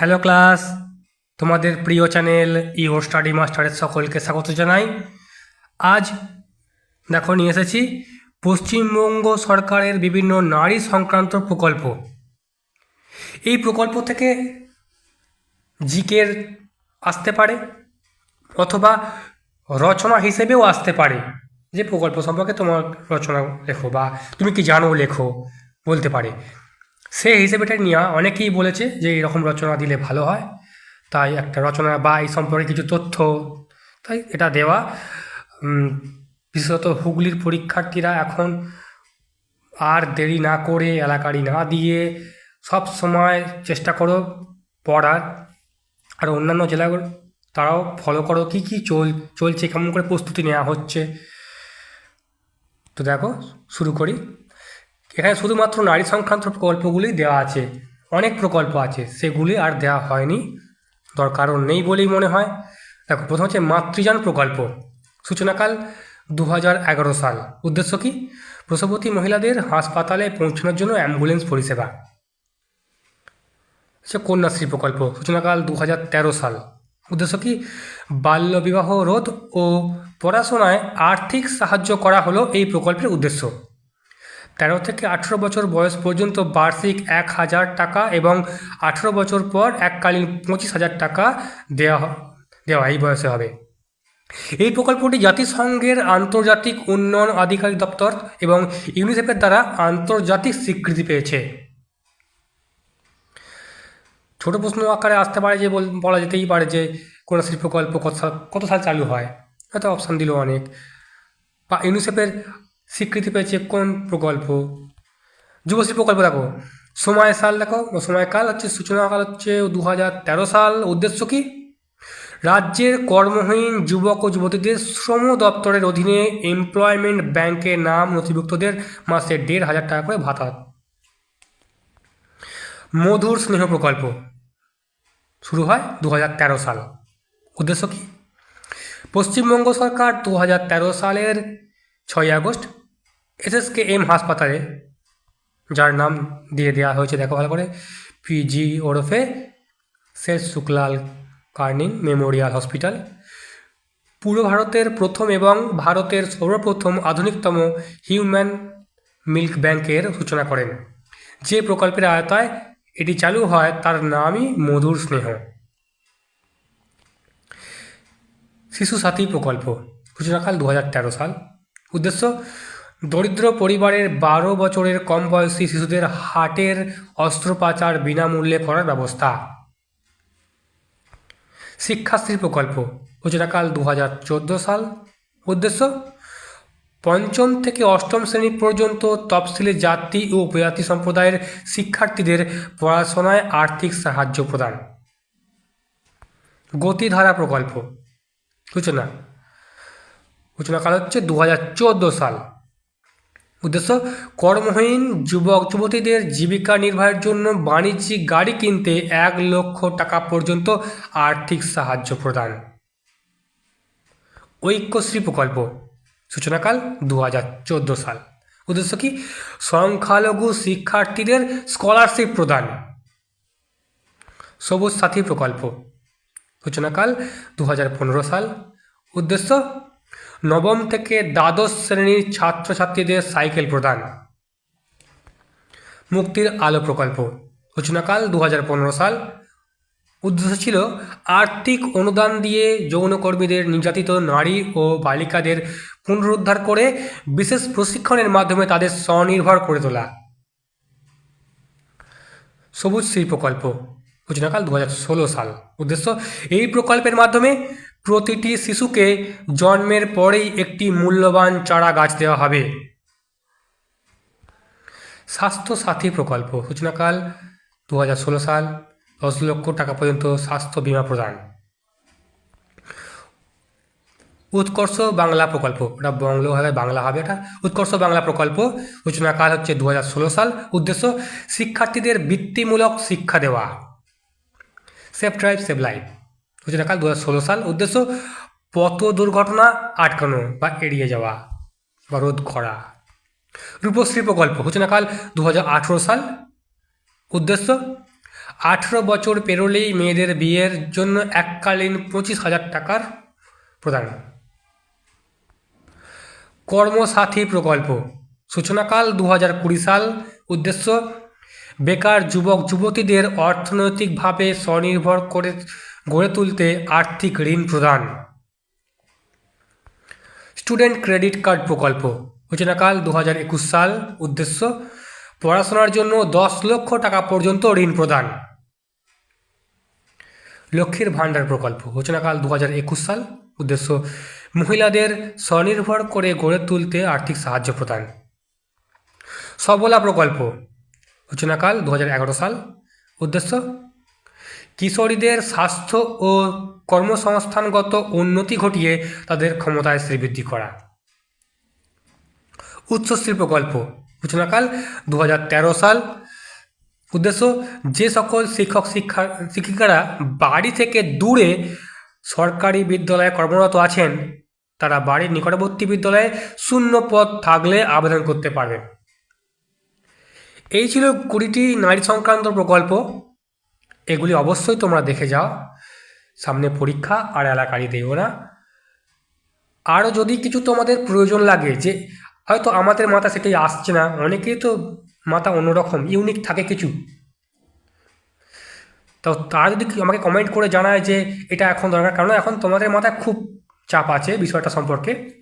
Hello class তোমাদের প্রিয় channel ইও স্টাডি মাস্টারের সকলকে স্বাগত জানাই। আজ দেখো, নিয়ে এসেছি পশ্চিমবঙ্গ সরকারের বিভিন্ন নারী সংক্রান্ত প্রকল্প। এই প্রকল্প থেকে জিকের আসতে পারে অথবা রচনা হিসেবেও আসতে পারে। যে প্রকল্প সম্পর্কে তোমার রচনা লেখো বা তুমি কি জানো লেখো বলতে পারে। সেই হিসেবে এটা নেওয়া, অনেকেই বলেছে যে এরকম রচনা দিলে ভালো হয়। তাই একটা রচনা বা এই সম্পর্কে কিছু তথ্য, তাই এটা দেওয়া। বিশেষত হুগলির পরীক্ষার্থীরা এখন আর দেরি না করে এলাকারি না দিয়ে সব সময় চেষ্টা করো পড়ার। আর অন্যান্য জেলাগুলো, তারাও ফলো করো, কী কী চল, চলছে, কেমন করে প্রস্তুতি নেওয়া হচ্ছে। তো দেখো, শুরু করি। এখানে শুধুমাত্র নারী সংক্রান্ত প্রকল্পগুলি দেওয়া আছে, অনেক প্রকল্প আছে, সেগুলি আর দেওয়া হয়নি দরকারও নেই বলেই মনে হয়। দেখো, প্রথম হচ্ছে মাতৃযান প্রকল্প, সূচনাকাল দু হাজার এগারো সাল। উদ্দেশ্য কি? প্রসবতী মহিলাদের হাসপাতালে পৌঁছানোর জন্য অ্যাম্বুলেন্স পরিষেবা। হচ্ছে কন্যাশ্রী প্রকল্প, সূচনাকাল দু হাজার তেরো সাল। উদ্দেশ্য কি? বাল্যবিবাহ রোধ ও পড়াশোনায় আর্থিক সাহায্য করা হলো এই প্রকল্পের উদ্দেশ্য। তেরো থেকে আঠেরো বছর বয়স পর্যন্ত বার্ষিক এক হাজার টাকা এবং আঠেরো বছর পর এককালীন পঁচিশ হাজার টাকা দেওয়া দেওয়া এই বয়সে হবে। এই প্রকল্পটি জাতিসংঘের আন্তর্জাতিক উন্নয়ন আধিকারিক দপ্তর এবং ইউনিসেফের দ্বারা আন্তর্জাতিক স্বীকৃতি পেয়েছে। ছোট প্রশ্ন আকারে আসতে পারে যে বল- বলা যেতেই পারে যে কন্যাশ্রী প্রকল্প কত সাল কত সাল চালু হয়? হয়তো অপশান দিল অনেক। বা ইউনিসেফের স্বীকৃতি পেয়েছে কোন প্রকল্প? যুবশ্রী প্রকল্প দেখো, সময় সাল দেখো সময়কাল হচ্ছে সূচনাকাল হচ্ছে দু হাজার তেরো সাল, উদ্দেশ্য কি? রাজ্যের কর্মহীন যুবক ও যুবতীদের শ্রম দপ্তরের অধীনে এমপ্লয়মেন্ট ব্যাংকে নাম নথিভুক্তদের মাসে দেড় হাজার টাকা করে ভাতা। মধুর স্নেহ প্রকল্প, শুরু হয় দু হাজার তেরো সাল। উদ্দেশ্য কি? পশ্চিমবঙ্গ সরকার দু হাজার তেরো সালের ছয় আগস্ট এসএসকে এম হাসপাতালে, যার নাম দিয়ে দেওয়া হয়েছে, দেখো ভালো করে পিজি ওরফে শেষ শুক্লাল কার্নিং মেমোরিয়াল হসপিটাল। পূর্ব ভারতের প্রথম এবং ভারতের সর্বপ্রথম আধুনিকতম হিউম্যান মিল্ক ব্যাংকের সূচনা করেন। যে প্রকল্পের আয়তায় এটি চালু হয়, তার নামই মধুর স্নেহ। শিশু সাথী প্রকল্প সূচনাকাল দু হাজার তেরো সাল। উদ্দেশ্য দরিদ্র পরিবারের বারো বছরের কম বয়সী শিশুদের হার্টের অস্ত্রোপচার বিনামূল্যে করার ব্যবস্থা। শিক্ষাশ্রী প্রকল্প সূচনাকাল দু হাজার চোদ্দ সাল। উদ্দেশ্য, পঞ্চম থেকে অষ্টম শ্রেণি পর্যন্ত তফসিলি জাতি ও উপজাতি সম্প্রদায়ের শিক্ষার্থীদের পড়াশোনায় আর্থিক সাহায্য প্রদান। গতিধারা প্রকল্প, সূচনা। সূচনাকাল হচ্ছে দু হাজার চোদ্দ সাল। উদ্দেশ্য, কর্মহীন যুবক, যুবতীদের জীবিকা নির্বাহের জন্য বাণিজ্যিক গাড়ি কিনতে এক লক্ষ টাকা পর্যন্ত আর্থিক সাহায্য প্রদান। ঐক্যশ্রী প্রকল্প, সূচনাকাল দু হাজার চোদ্দ সাল। উদ্দেশ্য কি? সংখ্যালঘু শিক্ষার্থীদের স্কলারশিপ প্রদান। সবুজ সাথী প্রকল্প, সূচনাকাল দু হাজার পনেরো সাল। উদ্দেশ্য নবম থেকে দ্বাদশ শ্রেণির ছাত্রছাত্রীদের সাইকেল প্রদান। মুক্তির আলো প্রকল্প। সূচনাকাল দু হাজার পনেরো সাল। উদ্দেশ্য ছিল আর্থিক অনুদান দিয়ে যৌনকর্মীদের নির্যাতিত নারী ও বালিকাদের পুনরুদ্ধার করে বিশেষ প্রশিক্ষণের মাধ্যমে তাদের স্বনির্ভর করে তোলা। সবুজ শ্রী প্রকল্প সূচনাকাল দু হাজার ষোলো সাল। উদ্দেশ্য, এই প্রকল্পের মাধ্যমে প্রতিটি শিশুকে জন্মের পরেই একটি মূল্যবান চারা গাছ দেওয়া হবে। স্বাস্থ্য সাথী প্রকল্প, সূচনাকাল দু হাজার ষোলো সাল, দশ লক্ষ টাকা পর্যন্ত স্বাস্থ্য বীমা প্রদান। উৎকর্ষ বাংলা প্রকল্প, এটা বঙ্গভাবে বাংলা হবে এটা। উৎকর্ষ বাংলা প্রকল্প, সূচনাকাল হচ্ছে দু হাজার ষোলো সাল, উদ্দেশ্য শিক্ষার্থীদের বৃত্তিমূলক শিক্ষা দেওয়া। Safe drive save life. সূচনাকাল দু ষোলো সাল উদ্দেশ্য পথ দুর্ঘটনা আটকানো বা এড়িয়ে যাওয়া বা রোধ করা। রূপশ্রী প্রকল্প সূচনাকাল দু সাল? উদ্দেশ্য, আঠেরো বছর পেরোলেই মেয়েদের বিয়ের জন্য এককালীন পঁচিশ হাজার টাকার প্রদান। কর্মসাথী প্রকল্প সূচনাকাল দু হাজার কুড়ি সাল। উদ্দেশ্য, বেকার যুবক যুবতীদের অর্থনৈতিকভাবে স্বনির্ভর করে গড়ে তুলতে আর্থিক ঋণ প্রদান। স্টুডেন্ট ক্রেডিট কার্ড প্রকল্প সূচনাকাল দু হাজার একুশ সাল, উদ্দেশ্য পড়াশোনার জন্য দশ লক্ষ টাকা পর্যন্ত ঋণ প্রদান। লক্ষ্মীর ভাণ্ডার প্রকল্প সূচনাকাল দু হাজার একুশ সাল, উদ্দেশ্য মহিলাদের স্বনির্ভর করে গড়ে তুলতে আর্থিক সাহায্য প্রদান। সবলা প্রকল্প সূচনাকাল দু হাজার এগারো সাল, উদ্দেশ্য কিশোরীদের স্বাস্থ্য ও কর্মসংস্থানগত উন্নতি ঘটিয়ে তাদের ক্ষমতায় শ্রীবৃদ্ধি করা। উচ্চশ্রী প্রকল্প সূচনাকাল দু হাজার তেরো সাল। উদ্দেশ্য, যে সকল শিক্ষক, শিক্ষা, শিক্ষিকারা বাড়ি থেকে দূরে সরকারি বিদ্যালয়ে কর্মরত আছেন, তারা বাড়ির নিকটবর্তী বিদ্যালয়ে শূন্য পদ থাকলে আবেদন করতে পারবেন। এই ছিল কুড়িটি নারী সংক্রান্ত প্রকল্প। এগুলি অবশ্যই তোমরা দেখে যাও। সামনে পরীক্ষা, আর এলাকারই দিও না। আরও যদি কিছু তোমাদের প্রয়োজন লাগে যে, হয়তো আমাদের মাথা সেটাই আসছে না, অনেকেই তো মাথা অন্যরকম, ইউনিক থাকে কিছু। তো তারা যদি আমাকে কমেন্ট করে জানায় যে, এটা এখন দরকার কারণ এখন তোমাদের মাথায় খুব চাপ আছে বিষয়টা সম্পর্কে।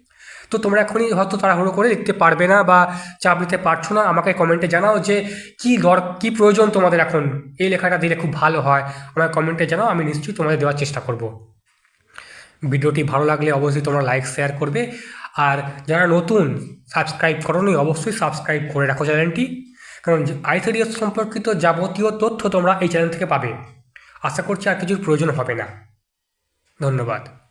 তো তোমরা এখনই হয়তো তাড়াহুড়ো করে লিখতে পারবে না বা চাপ নিতে পারছ না, আমাকে কমেন্টে জানাও যে কী দর, কী প্রয়োজন তোমাদের এখন। এই লেখাটা দিলে খুব ভালো হয়। আমাকে কমেন্টে জানাও, আমি নিশ্চয়ই তোমাদের দেওয়ার চেষ্টা করব। ভিডিওটি ভালো লাগলে অবশ্যই তোমরা লাইক শেয়ার করবে। আর যারা নতুন সাবস্ক্রাইব করোনি, অবশ্যই সাবস্ক্রাইব করে রাখো চ্যানেলটি কারণ আইসিডিএস সম্পর্কিত যাবতীয় তথ্য তোমরা এই চ্যানেল থেকে পাবে। আশা করছি আর কিছুর প্রয়োজন হবে না। ধন্যবাদ।